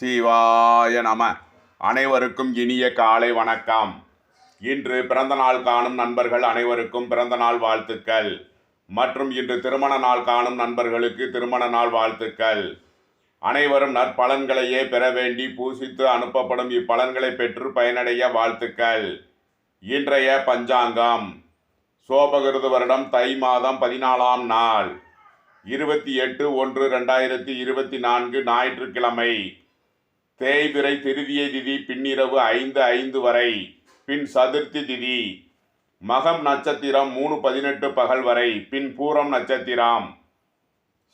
சிவாய நம. அனைவருக்கும் இனிய காலை வணக்கம். இன்று பிறந்த நாள் காணும் நண்பர்கள் அனைவருக்கும் பிறந்த நாள் வாழ்த்துக்கள். மற்றும் இன்று திருமண நாள் காணும் நண்பர்களுக்கு திருமண நாள் வாழ்த்துக்கள். அனைவரும் நற்பலன்களையே பெற வேண்டி பூசித்து அனுப்பப்படும் இப்பலன்களை பெற்று பயனடைய வாழ்த்துக்கள். இன்றைய பஞ்சாங்கம். சோபகிருது வருடம் தை மாதம் பதினாலாம் நாள். இருபத்தி எட்டு ஒன்று ரெண்டாயிரத்தி இருபத்தி நான்கு ஞாயிற்றுக்கிழமை. தேய்பிறை திருதியை திதி பின்னிரவு ஐந்து ஐந்து வரை. பின் சதுர்த்தி திதி. மகம் நட்சத்திரம் மூணு பதினெட்டு பகல் வரை. பின் பூரம் நட்சத்திரம்.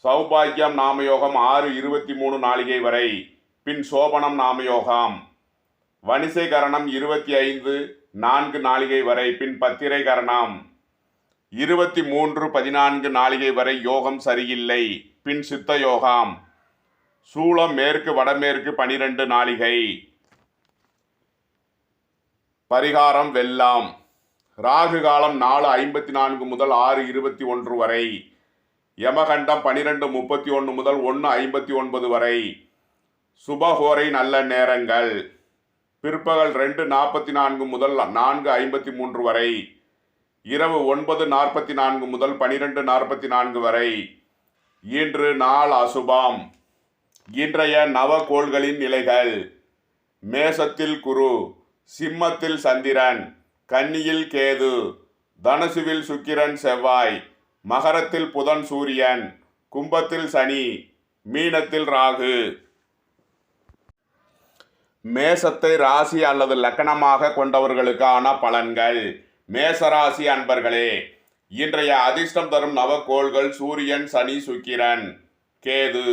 சௌபாக்கியம் நாமயோகம் ஆறு இருபத்தி மூணு நாளிகை வரை. பின் சோபனம் நாமயோகம். வணிசை கரணம் இருபத்தி ஐந்து நான்கு நாளிகை வரை. பின் பத்திரை கரணம் இருபத்தி மூன்று பதினான்கு நாளிகை வரை. யோகம் சரியில்லை. பின் சித்த யோகம் சூளம் மேற்கு வடமேற்கு பனிரெண்டு நாளிகை பரிகாரம் வெல்லாம் ராகு காலம் நாலு ஐம்பத்தி நான்கு முதல் ஆறு இருபத்தி ஒன்று வரை. யமகண்டம் பனிரெண்டு முப்பத்தி ஒன்று முதல் ஒன்று ஐம்பத்தி ஒன்பது வரை. சுபஹோரை நல்ல நேரங்கள். பிற்பகல் ரெண்டு நாற்பத்தி நான்கு முதல் நான்கு ஐம்பத்தி மூன்று வரை. இரவு ஒன்பது நாற்பத்தி நான்கு முதல் பனிரெண்டு நாற்பத்தி நான்கு வரை. இன்று நாள் அசுபம். இன்றைய நவகோள்களின் நிலைகள். மேசத்தில் குரு சிம்மத்தில் சந்திரன் கன்னியில் கேது தனுசுவில் சுக்கிரன் செவ்வாய் மகரத்தில் புதன் சூரியன் கும்பத்தில் சனி மீனத்தில் ராகு. மேசத்தை ராசி அல்லது லக்கணமாக கொண்டவர்களுக்கான பலன்கள். மேசராசி அன்பர்களே இன்றைய அதிர்ஷ்டம் தரும் நவக்கோள்கள் சூரியன் சனி சுக்கிரன் கேது.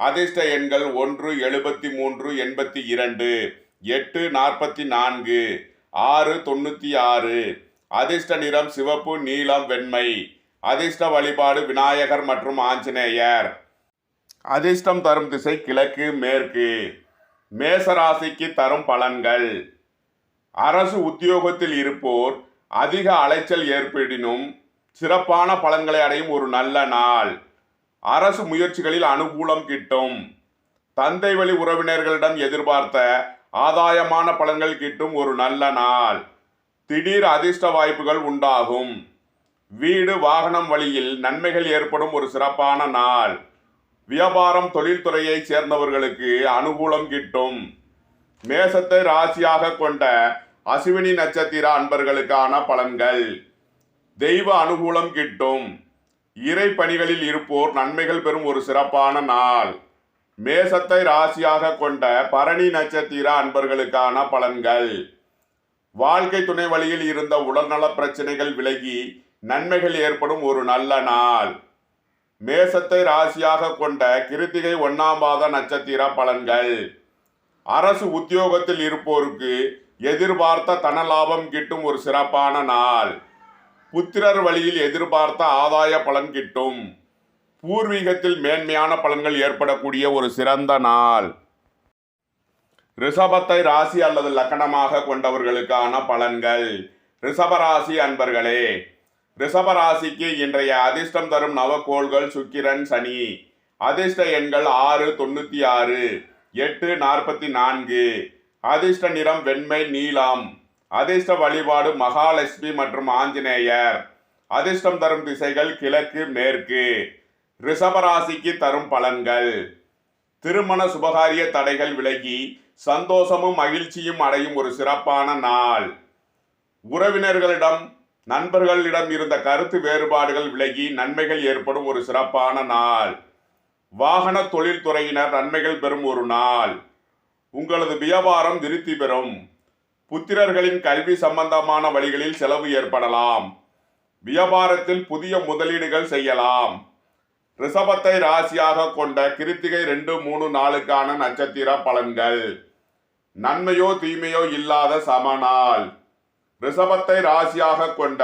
அதிர்ஷ்ட எண்கள் ஒன்று எழுபத்தி மூன்று எண்பத்தி இரண்டு எட்டு நாற்பத்தி நான்கு ஆறு தொண்ணூற்றி ஆறு. அதிர்ஷ்ட நிறம் சிவப்பு நீலம் வெண்மை. அதிர்ஷ்ட வழிபாடு விநாயகர் மற்றும் ஆஞ்சநேயர். அதிர்ஷ்டம் தரும் திசை கிழக்கு மேற்கு. மேசராசிக்கு தரும் பலன்கள். அரசு உத்தியோகத்தில் இருப்போர் அதிக அலைச்சல் ஏற்படினும் சிறப்பான பலன்களை அடையும் ஒரு நல்ல நாள். அரசு முயற்சிகளில் அனுகூலம் கிட்டும். தந்தை வழி உறவினர்களிடம் எதிர்பார்த்த ஆதாயமான பலன்கள் கிட்டும் ஒரு நல்ல நாள். திடீர் அதிர்ஷ்ட வாய்ப்புகள் உண்டாகும். வீடு வாகனம் வழியில் நன்மைகள் ஏற்படும் ஒரு சிறப்பான நாள். வியாபாரம் தொழில்துறையைச் சேர்ந்தவர்களுக்கு அனுகூலம் கிட்டும். மேசத்தை ராசியாக கொண்ட அசுவினி நட்சத்திர அன்பர்களுக்கான பலன்கள். தெய்வ அனுகூலம் கிட்டும். இறை பணிகளில் இருப்போர் நன்மைகள் பெறும் ஒரு சிறப்பான நாள். மேசத்தை ராசியாக கொண்ட பரணி நட்சத்திர அன்பர்களுக்கான பலன்கள். வாழ்க்கை துணை வழியில் இருந்த உடல்நல பிரச்சனைகள் விலகி நன்மைகள் ஏற்படும் ஒரு நல்ல நாள். மேசத்தை ராசியாக கொண்ட கிருத்திகை ஒன்னாம் பாத நட்சத்திர பலன்கள். அரசு உத்தியோகத்தில் இருப்போருக்கு எதிர்பார்த்த தன லாபம் கிட்டும் ஒரு சிறப்பான நாள். புத்திரர் வழியில் எதிர்பார்த்த ஆதாய பலன் கிட்டும். பூர்வீகத்தில் மேன்மையான பலன்கள் ஏற்படக்கூடிய ஒரு சிறந்த நாள். ரிஷபத்தை ராசி அல்லது லக்கணமாக கொண்டவர்களுக்கான பலன்கள். ரிஷபராசி அன்பர்களே ரிஷபராசிக்கு இன்றைய அதிர்ஷ்டம் தரும் நவக்கோள்கள் சுக்கிரன் சனி. அதிர்ஷ்ட எண்கள் ஆறு தொண்ணூற்றி ஆறு எட்டு நாற்பத்தி நான்கு. அதிர்ஷ்ட நிறம் வெண்மை நீலம். அதிர்ஷ்ட வழிபாடு மகாலட்சுமி மற்றும் ஆஞ்சநேயர். அதிர்ஷ்டம் தரும் திசைகள் கிழக்கு மேற்கு. ரிஷபராசிக்கு தரும் பலன்கள். திருமண சுபகாரிய தடைகள் விலகி சந்தோஷமும் மகிழ்ச்சியும் அடையும் ஒரு சிறப்பான நாள். உறவினர்களிடம் நண்பர்களிடம் இருந்த கருத்து வேறுபாடுகள் விலகி நன்மைகள் ஏற்படும் ஒரு சிறப்பான நாள். வாகன தொழில்துறையினர் நன்மைகள் பெறும் ஒரு நாள். உங்களது வியாபாரம் திருப்தி பெறும். புத்திரர்களின் கல்வி சம்பந்தமான வழிகளில் செலவு ஏற்படலாம். வியாபாரத்தில் புதிய முதலீடுகள் செய்யலாம். ரிஷபத்தை ராசியாக கொண்ட கிருத்திகை ரெண்டு மூணு நாளுக்கான நட்சத்திர பலன்கள். நன்மையோ தீமையோ இல்லாத சமநாள். ரிஷபத்தை ராசியாக கொண்ட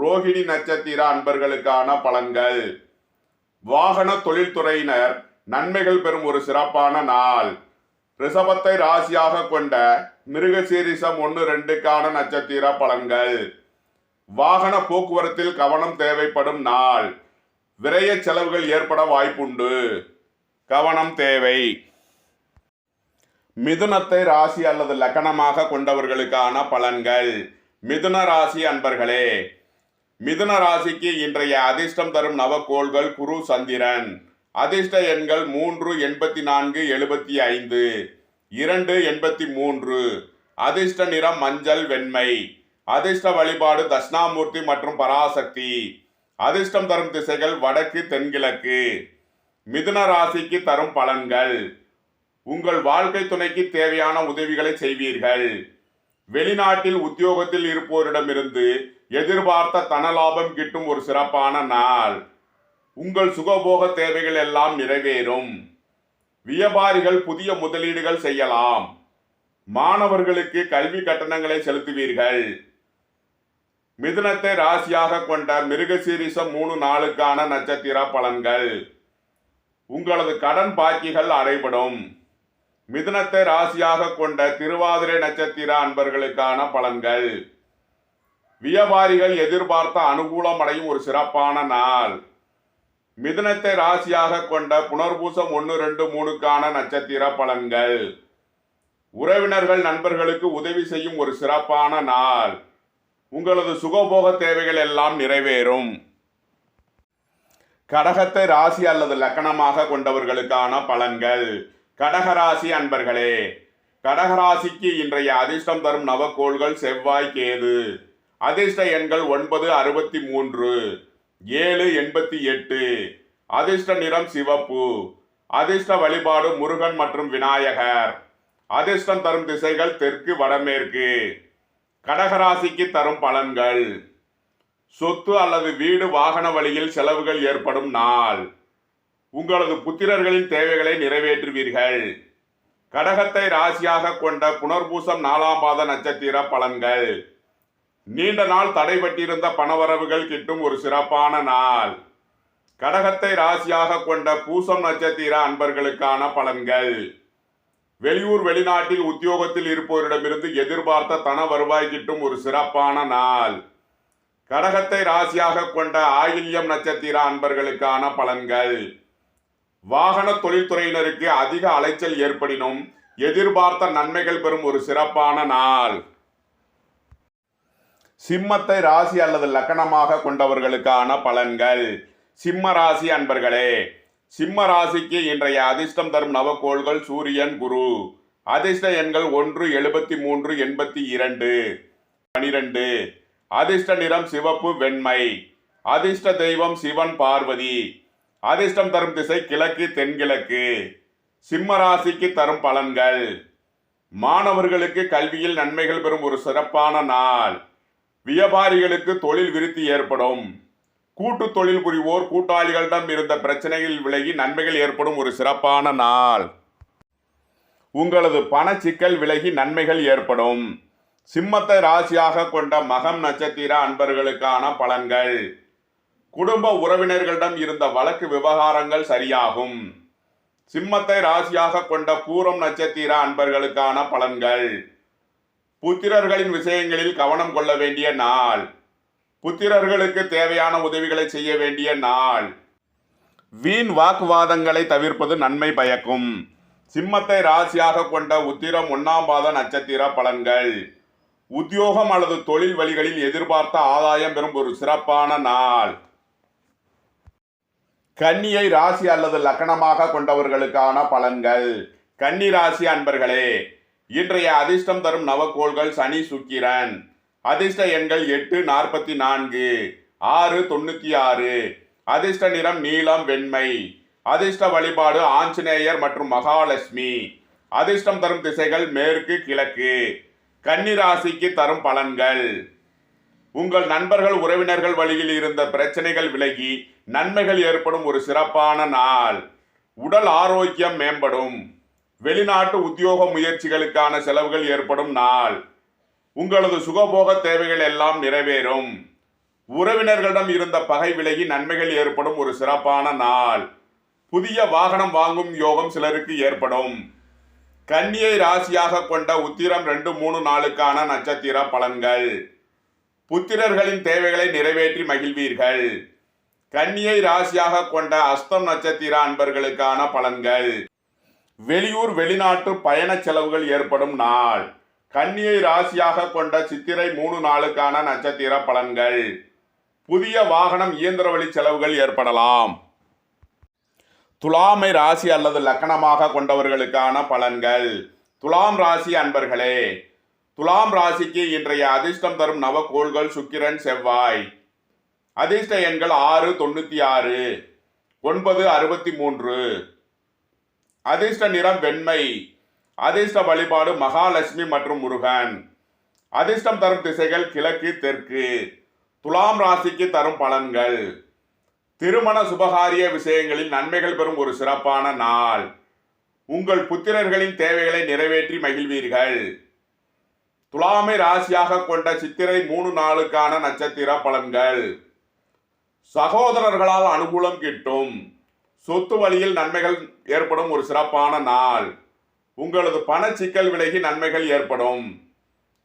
ரோகிணி நட்சத்திர அன்பர்களுக்கான பலன்கள். வாகன தொழில்துறையினர் நன்மைகள் பெறும் ஒரு சிறப்பான நாள். ரிஷபத்தை ராசியாக கொண்ட மிருகசீரிசம் ஒன்று ரெண்டுக்கான நட்சத்திர பலன்கள். வாகன போக்குவரத்தில் கவனம் தேவைப்படும் நாள். விரைய செலவுகள் ஏற்பட வாய்ப்புண்டு. கவனம் தேவை. மிதுனத்தை ராசி அல்லது லக்கணமாக கொண்டவர்களுக்கான பலன்கள். மிதுன ராசி அன்பர்களே மிதுன ராசிக்கு இன்றைய அதிர்ஷ்டம் தரும் நவக்கோள்கள் குரு சந்திரன். அதிர்ஷ்ட எண்கள் மூன்று எண்பத்தி நான்கு எழுபத்தி ஐந்து. இரண்டு எண்பத்தி மூன்று. அதிர்ஷ்ட நிறம் மஞ்சள் வெண்மை. அதிர்ஷ்ட வழிபாடு தட்சிணாமூர்த்தி மற்றும் பராசக்தி. அதிர்ஷ்டம் தரும் திசைகள் வடக்கு தென்கிழக்கு. மிதுன ராசிக்கு தரும் பலன்கள். உங்கள் வாழ்க்கை துணைக்கு தேவையான உதவிகளை செய்வீர்கள். வெளிநாட்டில் உத்தியோகத்தில் இருப்போரிடமிருந்து எதிர்பார்த்த தனலாபம் கிட்டும் ஒரு சிறப்பான நாள். உங்கள் சுகபோக தேவைகள் எல்லாம் நிறைவேறும். வியாபாரிகள் புதிய முதலீடுகள் செய்யலாம். மாணவர்களுக்கு கல்வி கட்டணங்களை செலுத்துவீர்கள். மிதுனத்தை ராசியாக கொண்ட மிருகசீரிசம் மூணு நாளுக்கான நட்சத்திர பலன்கள். உங்களது கடன் பாக்கிகள் அடைபடும். மிதுனத்தை ராசியாக கொண்ட திருவாதிரை நட்சத்திர அன்பர்களுக்கான பலன்கள். வியாபாரிகள் எதிர்பார்த்த அனுகூலம் அடையும் ஒரு சிறப்பான நாள். மிதுனத்தை ராசியாக கொண்ட புனர்பூசம் ஒன்று ரெண்டு மூணுக்கான நட்சத்திர பலன்கள். உறவினர்கள் நண்பர்களுக்கு உதவி செய்யும் ஒரு சிறப்பான நாள். உங்களது சுகபோக தேவைகள் எல்லாம் நிறைவேறும். கடகத்தை ராசி அல்லது லக்கணமாக கொண்டவர்களுக்கான பலன்கள். கடகராசி அன்பர்களே கடகராசிக்கு இன்றைய அதிர்ஷ்டம் தரும் நவக்கோள்கள் செவ்வாய் கேது. அதிர்ஷ்ட எண்கள் ஒன்பது அறுபத்தி மூன்று. ஏழு எண்பத்தி எட்டு. அதிர்ஷ்ட நிறம் சிவப்பு. அதிர்ஷ்ட வழிபாடு முருகன் மற்றும் விநாயகர். அதிர்ஷ்டம் தரும் திசைகள் தெற்கு வடமேற்கு. கடகராசிக்கு தரும் பலன்கள். சொத்து அல்லது வீடு வாகன வழியில் செலவுகள் ஏற்படும் நாள். உங்களது புத்திரர்களின் தேவைகளை நிறைவேற்றுவீர்கள். கடகத்தை ராசியாக கொண்ட புனர்பூசம் நாலாம் பாத நட்சத்திர பலன்கள். நீண்ட நாள் தடைபட்டிருந்த பணவரவுகள் கிட்டும் ஒரு சிறப்பான நாள். கடகத்தை ராசியாக கொண்ட பூசம் நட்சத்திர அன்பர்களுக்கான பலன்கள். வெளியூர் வெளிநாட்டில் உத்தியோகத்தில் இருப்போரிடமிருந்து எதிர்பார்த்த தன வருவாய் கிட்டும் ஒரு சிறப்பான நாள். கடகத்தை ராசியாக கொண்ட ஆயில்யம் நட்சத்திர அன்பர்களுக்கான பலன்கள். வாகன தொழில்துறையினருக்கு அதிக அலைச்சல் ஏற்படினும் எதிர்பார்த்த நன்மைகள் பெறும் ஒரு சிறப்பான நாள். சிம்மத்தை ராசி அல்லது லக்கணமாக கொண்டவர்களுக்கான பலன்கள். சிம்ம ராசி அன்பர்களே சிம்ம ராசிக்கு இன்றைய அதிர்ஷ்டம் தரும் நவக்கோள்கள் சூரியன் குரு. அதிர்ஷ்ட எண்கள் ஒன்று எழுபத்தி மூன்று எண்பத்தி இரண்டு. பனிரெண்டு. அதிர்ஷ்ட நிறம் சிவப்பு வெண்மை. அதிர்ஷ்ட தெய்வம் சிவன் பார்வதி. அதிர்ஷ்டம் தரும் திசை கிழக்கு தென்கிழக்கு. சிம்ம ராசிக்கு தரும் பலன்கள். மாணவர்களுக்கு கல்வியில் நன்மைகள் பெறும் ஒரு சிறப்பான நாள். வியாபாரிகளுக்கு தொழில் விருத்தி ஏற்படும். கூட்டு தொழில் புரிவோர் கூட்டாளிகளிடம் இருந்த பிரச்சனைகள் விலகி நன்மைகள் ஏற்படும் ஒரு சிறப்பான நாள். உங்களது பண சிக்கல் விலகி நன்மைகள் ஏற்படும். சிம்மத்தை ராசியாக கொண்ட மகம் நட்சத்திர அன்பர்களுக்கான பலன்கள். குடும்ப உறவினர்களிடம் இருந்த வழக்கு விவகாரங்கள் சரியாகும். சிம்மத்தை ராசியாக கொண்ட பூரம் நட்சத்திர அன்பர்களுக்கான பலன்கள். புத்திரர்களின் விஷயங்களில் கவனம் கொள்ள வேண்டிய நாள். புத்திரர்களுக்கு தேவையான உதவிகளை செய்ய வேண்டிய நாள். வீண் வாக்குவாதங்களை தவிர்ப்பது நன்மை பயக்கும். சிம்மத்தை ராசியாக கொண்ட உத்திரம் ஒன்னாம் பாத நட்சத்திர பலன்கள். உத்தியோகம் அல்லது தொழில் வழிகளில் எதிர்பார்த்த ஆதாயம் பெறும் ஒரு சிறப்பான நாள். கன்னியை ராசி அல்லது லக்கணமாக கொண்டவர்களுக்கான பலன்கள். கன்னி ராசி அன்பர்களே இன்றைய அதிர்ஷ்டம் தரும் நவக்கோள்கள் சனி சுக்கிரன். அதிர்ஷ்ட எண்கள் எட்டு நாற்பத்தி நான்கு ஆறு தொண்ணூற்றி ஆறு. அதிர்ஷ்ட நிறம் நீலம் வெண்மை. அதிர்ஷ்ட வழிபாடு ஆஞ்சநேயர் மற்றும் மகாலட்சுமி. அதிர்ஷ்டம் தரும் திசைகள் மேற்கு கிழக்கு. கன்னிராசிக்கு தரும் பலன்கள். உங்கள் நண்பர்கள் உறவினர்கள் வழியில் இருந்த பிரச்சனைகள் விலகி நன்மைகள் ஏற்படும் ஒரு சிறப்பான நாள். உடல் ஆரோக்கியம் மேம்படும். வெளிநாட்டு உத்தியோக முயற்சிகளுக்கான செலவுகள் ஏற்படும் நாள். உங்களது சுகபோக தேவைகள் எல்லாம் நிறைவேறும். உறவினர்களிடம் இருந்த பகை விலகி நன்மைகள் ஏற்படும் ஒரு சிறப்பான நாள். புதிய வாகனம் வாங்கும் யோகம் சிலருக்கு ஏற்படும். கன்னியை ராசியாக கொண்ட உத்திரம் ரெண்டு மூணு நாளுக்கான நட்சத்திர பலன்கள். புத்திரர்களின் தேவைகளை நிறைவேற்றி மகிழ்வீர்கள். கன்னியை ராசியாக கொண்ட அஸ்தம் நட்சத்திர அன்பர்களுக்கான பலன்கள். வெளியூர் வெளிநாட்டு பயணச் செலவுகள் ஏற்படும் நாள். கன்னியை ராசியாக கொண்ட சித்திரை மூணு நாளுக்கான நட்சத்திர பலன்கள். புதிய வாகனம் இயந்திர வழி செலவுகள் ஏற்படலாம். துலாமை ராசி அல்லது லக்கணமாக கொண்டவர்களுக்கான பலன்கள். துலாம் ராசி அன்பர்களே துலாம் ராசிக்கு இன்றைய அதிர்ஷ்டம் தரும் நவக்கோள்கள் சுக்கிரன் செவ்வாய். அதிர்ஷ்ட எண்கள் ஆறு தொண்ணூற்றி ஆறு ஒன்பது அறுபத்தி மூன்று. அதிர்ஷ்ட நிறம் வெண்மை அதிர்ஷ்ட வழிபாடு மகாலட்சுமி மற்றும் முருகன். அதிர்ஷ்டம் தரும் திசைகள் கிழக்கு தெற்கு. துலாம் ராசிக்கு தரும் பலன்கள். திருமண சுபகாரிய விஷயங்களில் நன்மைகள் பெறும் ஒரு சிறப்பான நாள். உங்கள் புத்திரர்களின் தேவைகளை நிறைவேற்றி மகிழ்வீர்கள். துலாமை ராசியாக கொண்ட சித்திரை மூணு நாளுக்கான நட்சத்திர பலன்கள். சகோதரர்களால் அனுகூலம் கிட்டும். சொத்து வழியில் நன்மைகள் ஏற்படும் ஒரு சிறப்பான நாள். உங்களது பண சிக்கல் விலகி நன்மைகள் ஏற்படும்.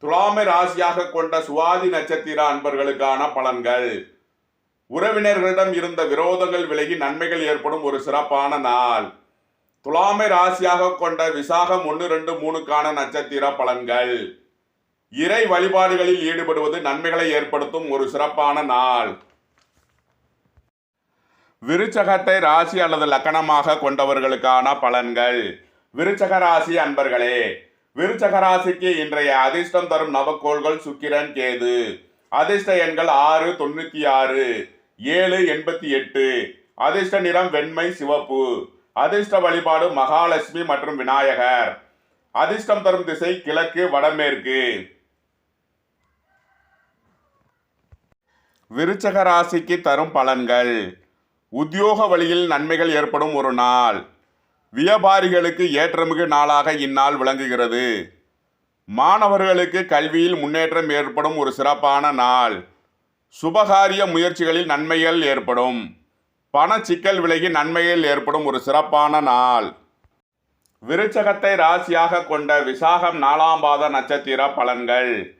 துலாமை ராசியாக கொண்ட சுவாதி நட்சத்திர அன்பர்களுக்கான பலன்கள். உறவினர்களிடம் இருந்த விரோதங்கள் விலகி நன்மைகள் ஏற்படும் ஒரு சிறப்பான நாள். துலாமை ராசியாக கொண்ட விசாகம் ஒன்று ரெண்டு மூணுக்கான நட்சத்திர பலன்கள். இறை வழிபாடுகளில் ஈடுபடுவது நன்மைகளை ஏற்படுத்தும் ஒரு சிறப்பான நாள். விருச்சகத்தை ராசி அல்லது லக்கணமாக கொண்டவர்களுக்கான பலன்கள். விருச்சக ராசி அன்பர்களே விருச்சக ராசிக்கு இன்றைய அதிர்ஷ்டம் தரும் நவக்கோள்கள் சுக்கிரன் கேது. அதிர்ஷ்ட எண்கள் ஆறு தொண்ணூத்தி ஆறு ஏழு எண்பத்தி எட்டு. அதிர்ஷ்ட நிறம் வெண்மை சிவப்பு. அதிர்ஷ்ட வழிபாடு மகாலட்சுமி மற்றும் விநாயகர். அதிர்ஷ்டம் தரும் திசை கிழக்கு வடமேற்கு. விருச்சக ராசிக்கு தரும் பலன்கள். உத்தியோக வழியில் நன்மைகள் ஏற்படும் ஒரு நாள். வியாபாரிகளுக்கு ஏற்றமிகு நாளாக இந்நாள் விளங்குகிறது. மாணவர்களுக்கு கல்வியில் முன்னேற்றம் ஏற்படும் ஒரு சிறப்பான நாள். சுபகாரிய முயற்சிகளில் நன்மைகள் ஏற்படும். பண சிக்கல் விலகி நன்மைகள் ஏற்படும் ஒரு சிறப்பான நாள். விருச்சகத்தை ராசியாக கொண்ட விசாகம் நாலாம் பாத நட்சத்திர பலன்கள்.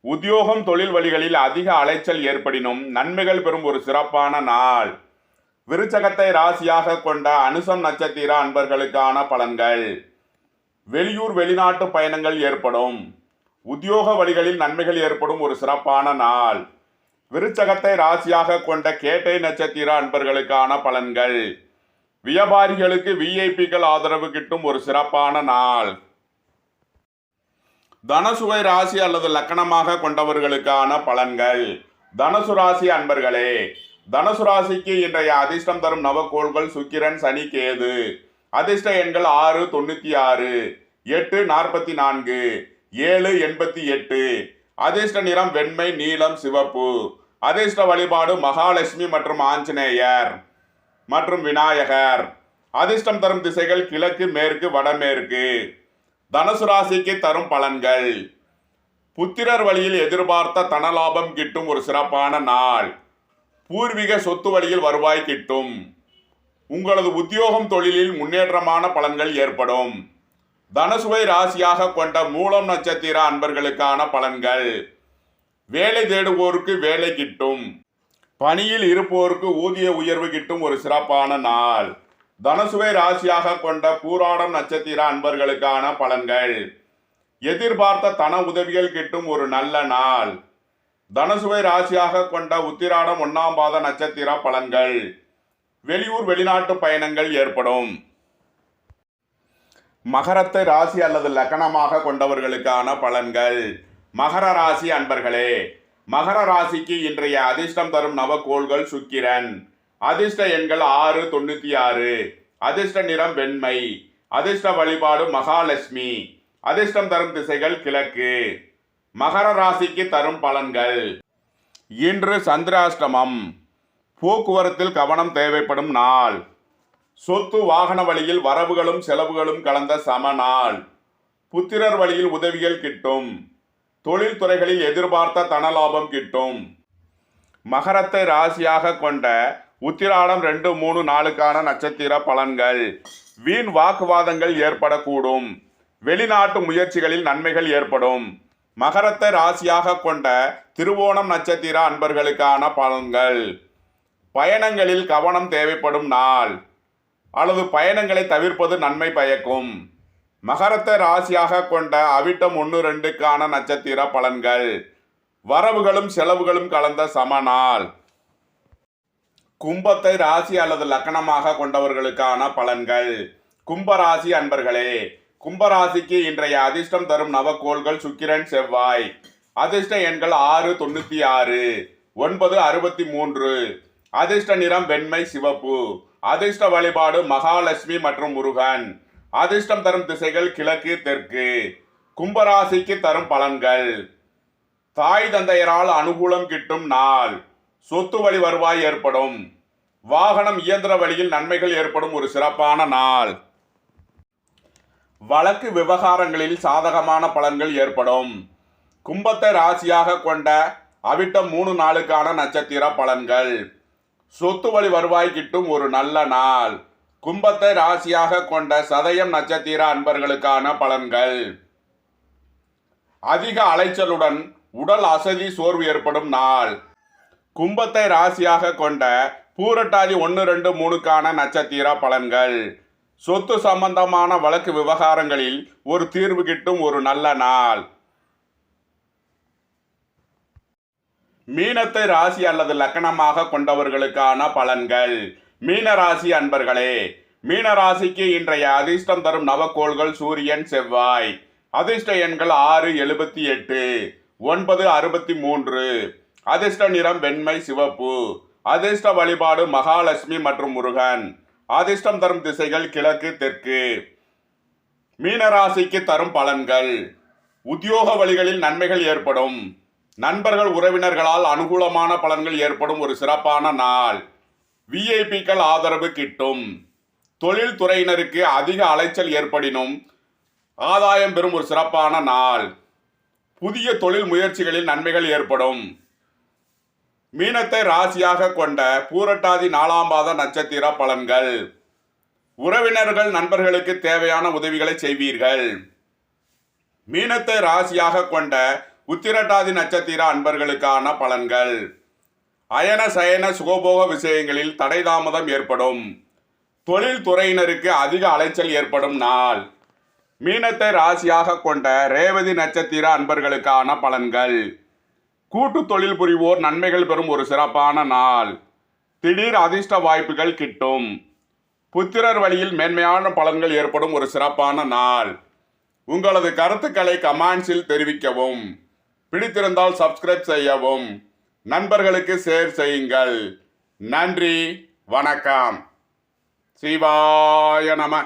உத்தியோகம் தொழில் வழிகளில் அதிக அலைச்சல் ஏற்படினும் நன்மைகள் பெறும் ஒரு சிறப்பான நாள். விருச்சகத்தை ராசியாக கொண்ட அனுசம் நட்சத்திர அன்பர்களுக்கான பலன்கள். வெளியூர் வெளிநாட்டு பயணங்கள் ஏற்படும். உத்தியோக வழிகளில் நன்மைகள் ஏற்படும் ஒரு சிறப்பான நாள். விருச்சகத்தை ராசியாக கொண்ட கேட்டை நட்சத்திர அன்பர்களுக்கான பலன்கள். வியாபாரிகளுக்கு விஐபிக்கள் ஆதரவு கிட்டும் ஒரு சிறப்பான நாள். தனசுவை ராசி அல்லது லக்கணமாக கொண்டவர்களுக்கான பலன்கள். தனசு ராசி அன்பர்களே தனுசு ராசிக்கு இன்றைய அதிர்ஷ்டம் தரும் நவக்கோள்கள் சுக்கிரன் சனி கேது. அதிர்ஷ்ட எண்கள் ஆறு தொண்ணூற்றி ஆறு எட்டு நாற்பத்தி நான்கு ஏழு எண்பத்தி எட்டு அதிர்ஷ்ட நிறம் வெண்மை நீலம் சிவப்பு. அதிர்ஷ்ட வழிபாடு மகாலட்சுமி மற்றும் ஆஞ்சநேயர் மற்றும் விநாயகர். அதிர்ஷ்டம் தரும் திசைகள் கிழக்கு மேற்கு வடமேற்கு. தனுசு ராசிக்கு தரும் பலன்கள். புத்திரர் வழியில் எதிர்பார்த்த தனலாபம் கிட்டும் ஒரு சிறப்பான நாள். பூர்வீக சொத்து வழியில் வருவாய் கிட்டும். உங்களது உத்தியோகம் தொழிலில் முன்னேற்றமான பலன்கள் ஏற்படும். தனசுவை ராசியாக கொண்ட மூலம் நட்சத்திர அன்பர்களுக்கான பலன்கள். வேலை தேடுவோருக்கு வேலை கிட்டும். பணியில் இருப்போருக்கு ஊதிய உயர்வு கிட்டும் ஒரு சிறப்பான நாள். தனசுவை ராசியாக கொண்ட பூராடம் நட்சத்திர அன்பர்களுக்கான பலன்கள். எதிர்பார்த்த தன உதவிகள் கிட்டும் ஒரு நல்ல நாள். தனசுவை ராசியாக கொண்ட உத்திராடம் ஒன்னாம் பாத நட்சத்திர பலன்கள். வெளியூர் வெளிநாட்டு பயணங்கள் ஏற்படும். மகரத்தை ராசி அல்லது லக்கணமாக கொண்டவர்களுக்கான பலன்கள். மகர ராசி அன்பர்களே மகர ராசிக்கு இன்றைய அதிர்ஷ்டம் தரும் நவக்கோள்கள் சுக்கிரன். அதிர்ஷ்ட எண்கள் ஆறு தொண்ணூற்றி ஆறு. அதிர்ஷ்ட நிறம் வெண்மை. அதிர்ஷ்ட வழிபாடு மகாலட்சுமி. அதிர்ஷ்டம் தரும் திசைகள் கிழக்கு. மகர ராசிக்கு தரும் பலன்கள். இன்று சந்திராஷ்டமம். போக்குவரத்தில் கவனம் தேவைப்படும் நாள். சொத்து வாகன வழியில் வரவுகளும் செலவுகளும் கலந்த சம நாள். புத்திரர் வழியில் உதவிகள் கிட்டும். தொழில் துறைகளில் எதிர்பார்த்த தனலாபம் கிட்டும். மகரத்தை ராசியாக கொண்ட உத்திராடம் ரெண்டு மூணு நாளுக்கான நட்சத்திர பலன்கள். வீண் வாக்குவாதங்கள் ஏற்படக்கூடும். வெளிநாட்டு முயற்சிகளில் நன்மைகள் ஏற்படும். மகரத்தை ராசியாக கொண்ட திருவோணம் நட்சத்திர அன்பர்களுக்கான பலன்கள். பயணங்களில் கவனம் தேவைப்படும் நாள். அல்லது பயணங்களை தவிர்ப்பது நன்மை பயக்கும். மகரத்தை ராசியாக கொண்ட அவிட்டம் ஒன்று ரெண்டுக்கான நட்சத்திர பலன்கள். வரவுகளும் செலவுகளும் கலந்த சமநாள் கும்பத்தை ராசி அல்லது லக்கணமாக கொண்டவர்களுக்கான பலன்கள். கும்பராசி அன்பர்களே கும்பராசிக்கு இன்றைய அதிர்ஷ்டம் தரும் நவக்கோள்கள் சுக்கிரன் செவ்வாய். அதிர்ஷ்ட எண்கள் ஆறு தொண்ணூற்றி ஆறு ஒன்பது அறுபத்தி மூன்று. அதிர்ஷ்ட நிறம் வெண்மை சிவப்பு. அதிர்ஷ்ட வழிபாடு மகாலட்சுமி மற்றும் முருகன். அதிர்ஷ்டம் தரும் திசைகள் கிழக்கு தெற்கு. கும்பராசிக்கு தரும் பலன்கள். தாய் தந்தையரால் அனுகூலம் கிட்டும் நாள். சொத்து வழி வருவாய் ஏற்படும். வாகனம் இயந்திர வழியில் நன்மைகள் ஏற்படும் ஒரு சிறப்பான நாள். வழக்கு விவகாரங்களில் சாதகமான பலன்கள் ஏற்படும். கும்பத்தை ராசியாக கொண்ட அவிட்டம் மூணு நாளுக்கான நட்சத்திர பலன்கள். சொத்து வழி வருவாய் கிட்டும் ஒரு நல்ல நாள். கும்பத்தை ராசியாக கொண்ட சதயம் நட்சத்திர அன்பர்களுக்கான பலன்கள். அதிக அலைச்சலுடன் உடல் அசதி சோர்வு ஏற்படும் நாள். கும்பத்தை ராசியாக கொண்ட பூரட்டாதி ஒன்று ரெண்டு மூணுக்கான நட்சத்திர பலன்கள். சொத்து சம்பந்தமான வழக்கு விவகாரங்களில் ஒரு தீர்வு கிட்டும் ஒரு நல்ல நாள். மீனத்தை ராசி அல்லது லக்கணமாக கொண்டவர்களுக்கான பலன்கள். மீன ராசி அன்பர்களே மீன ராசிக்கு இன்றைய அதிர்ஷ்டம் தரும் நவக்கோள்கள் சூரியன் செவ்வாய். அதிர்ஷ்ட எண்கள் ஆறு எழுபத்தி எட்டு ஒன்பது அறுபத்தி மூன்று. அதிர்ஷ்ட நிறம் வெண்மை சிவப்பு. அதிர்ஷ்ட வழிபாடு மகாலட்சுமி மற்றும் முருகன். அதிர்ஷ்டம் தரும் திசைகள் கிழக்கு தெற்கு. மீனராசிக்கு தரும் பலன்கள். உத்தியோக வழிகளில் நன்மைகள் ஏற்படும். நண்பர்கள் உறவினர்களால் அனுகூலமான பலன்கள் ஏற்படும் ஒரு சிறப்பான நாள். விஐபிக்கள் ஆதரவு கிட்டும். தொழில் துறையினருக்கு அதிக அலைச்சல் ஏற்படினும் ஆதாயம் பெறும் ஒரு சிறப்பான நாள். புதிய தொழில் முயற்சிகளில் நன்மைகள் ஏற்படும். மீனத்தை ராசியாக கொண்ட பூரட்டாதி நாலாம் பாத நட்சத்திர பலன்கள். உறவினர்கள் நண்பர்களுக்கு தேவையான உதவிகளை செய்வீர்கள். மீனத்தை ராசியாக கொண்ட உத்திரட்டாதி நட்சத்திர அன்பர்களுக்கான பலன்கள். அயன சயன சுகபோக விஷயங்களில் தடை தாமதம் ஏற்படும். தொழில் துறையினருக்கு அதிக அலைச்சல் ஏற்படும் நாள். மீனத்தை ராசியாக கொண்ட ரேவதி நட்சத்திர அன்பர்களுக்கான பலன்கள். கூட்டு தொழில் புரிவோர் நன்மைகள் பெறும் ஒரு சிறப்பான நாள். திடீர் அதிர்ஷ்ட வாய்ப்புகள் கிட்டும். புத்திரர் வழியில் மேன்மையான பலன்கள் ஏற்படும் ஒரு சிறப்பான நாள். உங்களது கருத்துக்களை கமெண்ட்ஸில் தெரிவிக்கவும். பிடித்திருந்தால் சப்ஸ்கிரைப் செய்யவும். நண்பர்களுக்கு ஷேர் செய்யுங்கள். நன்றி வணக்கம். சிவாய நம.